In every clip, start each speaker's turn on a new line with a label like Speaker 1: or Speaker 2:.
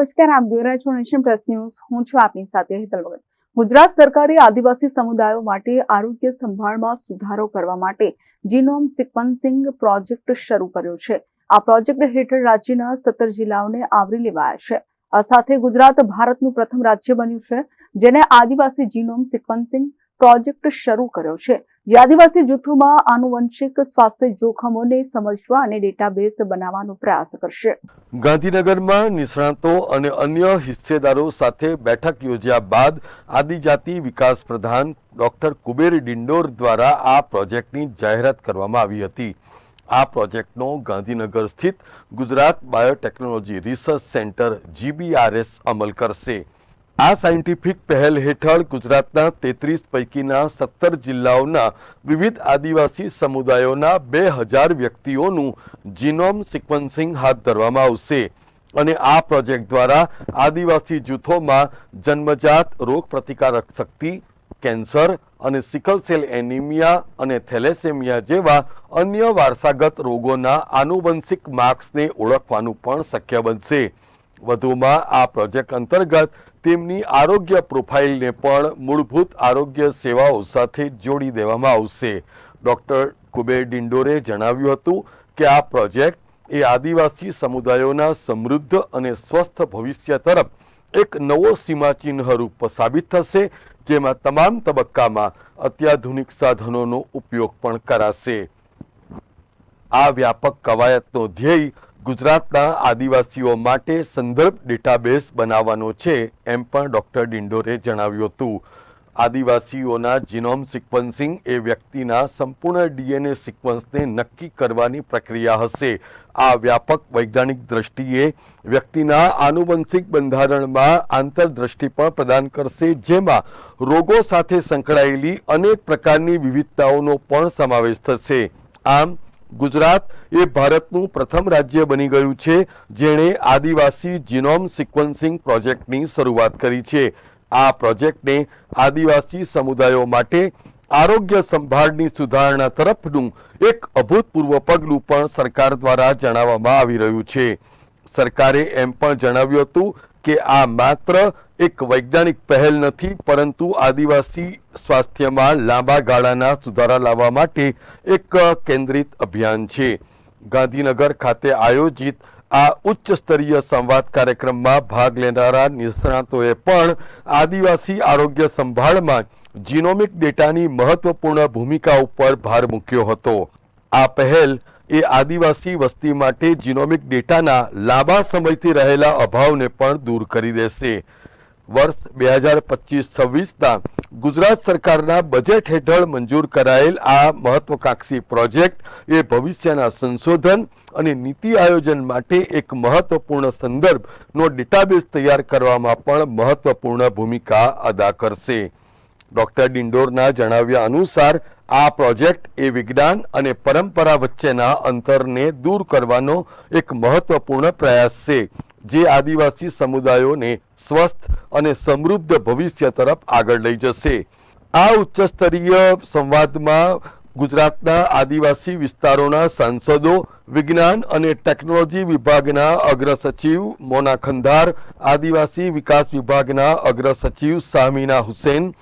Speaker 1: નમસ્કાર, આપ જોઈ રહ્યા છો નેશન પ્લસ ન્યૂઝ. હું છું આપની સાથે હેતલ ભગત. ગુજરાત સરકારે આદિવાસી સમુદાયો માટે આરોગ્ય સંભાળમાં સુધારો કરવા માટે જીનોમ સિક્વન્સિંગ પ્રોજેક્ટ શરૂ કર્યો છે. આ પ્રોજેક્ટ હેઠળ રાજ્યના સત્તર જિલ્લાઓને આવરી લેવાયા છે. આ સાથે ગુજરાત ભારતનું પ્રથમ રાજ્ય બન્યું છે, જેને આદિવાસી જીનોમ સિક્વન્સિંગ પ્રોજેક્ટ શરૂ કર્યો છે. જે આદિવાસી જૂથોમાં આનુવંશિક સ્વાસ્થ્ય જોખમોને સમજવા અને ડેટાબેઝ બનાવવાનો પ્રયાસ કરશે.
Speaker 2: ગાંધીનગરમાં નિષ્ણાતો અને અન્ય હિસ્સેદારો સાથે બેઠક યોજ્યા બાદ આદિજાતિ વિકાસ પ્રધાન ડોક્ટર કુબેર ડિંડોર દ્વારા આ પ્રોજેક્ટની જાહેરાત કરવામાં આવી હતી. આ પ્રોજેક્ટનો ગાંધીનગર સ્થિત Gujarat biotechnology research centre, GBRS, અમલ કરશે. આ સાયન્ટિફિક પહેલ હેઠળ ગુજરાતના તેત્રીસ પૈકીના સત્તર જિલ્લાઓના વિવિધ આદિવાસી સમુદાયોના બે હજાર વ્યક્તિઓનું જીનોમ સિક્વન્સિંગ હાથ ધરવામાં આવશે. અને આ પ્રોજેક્ટ દ્વારા આદિવાસી જૂથોમાં જન્મજાત રોગ પ્રતિકારક શક્તિ, કેન્સર અને સિકલ સેલ એનિમિયા અને થેલેસેમિયા જેવા અન્ય વારસાગત રોગોના આનુવંશિક માર્ક્સને ઓળખવાનું પણ શક્ય બનશે. વધુમાં આ પ્રોજેક્ટ અંતર્ગત તેમની આરોગ્ય પ્રોફાઇલને પણ મૂળભૂત આરોગ્ય સેવાઓ સાથે જોડી દેવામાં આવશે. ડૉક્ટર કુબેર ડિંડોરે જણાવ્યું હતું કે આ પ્રોજેક્ટ એ આદિવાસી સમુદાયોના સમૃદ્ધ અને સ્વસ્થ ભવિષ્ય તરફ એક નવો સીમાચિહ્ન રૂપ સાબિત થશે, જેમાં તમામ તબક્કામાં અત્યાધુનિક સાધનોનો ઉપયોગ પણ કરાશે. આ વ્યાપક કવાયતનો ધ્યેય ગુજરાતના આદિવાસીઓ માટે સંદર્ભ ડેટાબેઝ બનાવવાનો છે એમ પણ ડૉક્ટર ડિંડોરે જણાવ્યું હતું. આદિવાસીઓના જીનોમ સિક્વન્સિંગ એ વ્યક્તિના સંપૂર્ણ ડીએનએ સિક્વન્સને નક્કી કરવાની પ્રક્રિયા હશે. આ વ્યાપક વૈજ્ઞાનિક દ્રષ્ટિએ વ્યક્તિના આનુવંશિક બંધારણમાં આંતરદ્રષ્ટિ પણ પ્રદાન કરશે, જેમાં રોગો સાથે સંકળાયેલી અનેક પ્રકારની વિવિધતાઓનો પણ સમાવેશ થશે. આમ ગુજરાત એ ભારતનું પ્રથમ રાજ્ય બની ગયું છે, જેણે આદિવાસી જીનોમ સિક્વન્સિંગ પ્રોજેક્ટની શરૂઆત કરી છે. આ પ્રોજેક્ટને આદિવાસી સમુદાયો માટે આરોગ્ય સંભાળની સુધારણા તરફનું એક અભૂતપૂર્વ પગલું પણ સરકાર દ્વારા જણાવવામાં આવી રહ્યું છે. સરકારે એમ પણ જણાવ્યું હતું કે આ માત્ર એક વૈજ્ઞાનિક પહેલ નથી, પરંતુ આદિવાસી સ્વાસ્થ્યમાં લાંબા ગાળાના સુધારા લાવવા માટે એક કેન્દ્રિત અભિયાન છે. ગાંધીનગર ખાતે આયોજિત આ ઉચ્ચ સ્તરીય સંવાદ કાર્યક્રમમાં ભાગ લેનારા નિષ્ણાતોએ પણ આદિવાસી આરોગ્ય સંભાળમાં જીનોમિક ડેટાની મહત્વપૂર્ણ ભૂમિકા ઉપર ભાર મૂક્યો હતો. આ પહેલ એ આદિવાસી વસ્તી માટે જીનોમિક ડેટાના લાંબા સમયથી રહેલા અભાવને પણ દૂર કરી દેશે. વર્ષ બે હજાર પચીસ છવ્વીસના ગુજરાત સરકારના બજેટ હેઠળ મંજૂર કરાયેલ આ મહત્વકાંક્ષી પ્રોજેક્ટ એ ભવિષ્યના સંશોધન અને નીતિ આયોજન માટે એક મહત્વપૂર્ણ સંદર્ભનો ડેટાબેઝ તૈયાર કરવામાં પણ મહત્વપૂર્ણ ભૂમિકા અદા કરશે. ડોક્ટર ડિંડોરના જણાવ્યા અનુસાર, આ પ્રોજેક્ટ એ વિજ્ઞાન અને પરંપરા વચ્ચેના અંતરને દૂર કરવાનો એક મહત્વપૂર્ણ પ્રયાસ છે. જે આદિવાસી સમુદાયોને સ્વસ્થ અને સમૃદ્ધ ભવિષ્ય તરફ આગળ લઈ જશે. આ ઉચ્ચ સ્તરીય સંવાદમાં ગુજરાતના આદિવાસી વિસ્તારોના સાંસદો, વિજ્ઞાન અને ટેકનોલોજી વિભાગના અગ્ર સચિવ મોના ખંધાર, આદિવાસી વિકાસ વિભાગના અગ્ર સચિવ સામીના હુસેન,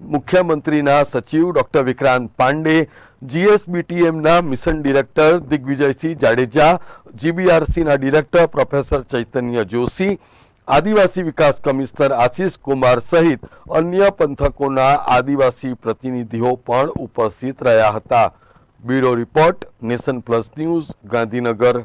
Speaker 2: મુખ્યમંત્રીના સચિવ ડોક્ટર વિક્રાંત પાંડે જીએસબીટીએમના મિશન ડિરેક્ટર દિગ્વિજયસિંહ જાડેજા, જીબીઆરસીના ડિરેક્ટર પ્રોફેસર ચૈતન્ય જોશી, આદિવાસી વિકાસ કમિશનર આશીષ કુમાર સહિત અન્ય પંથકોના આદિવાસી પ્રતિનિધિઓ પણ ઉપસ્થિત રહ્યા હતા. Bureau report nation plus news Gandhinagar.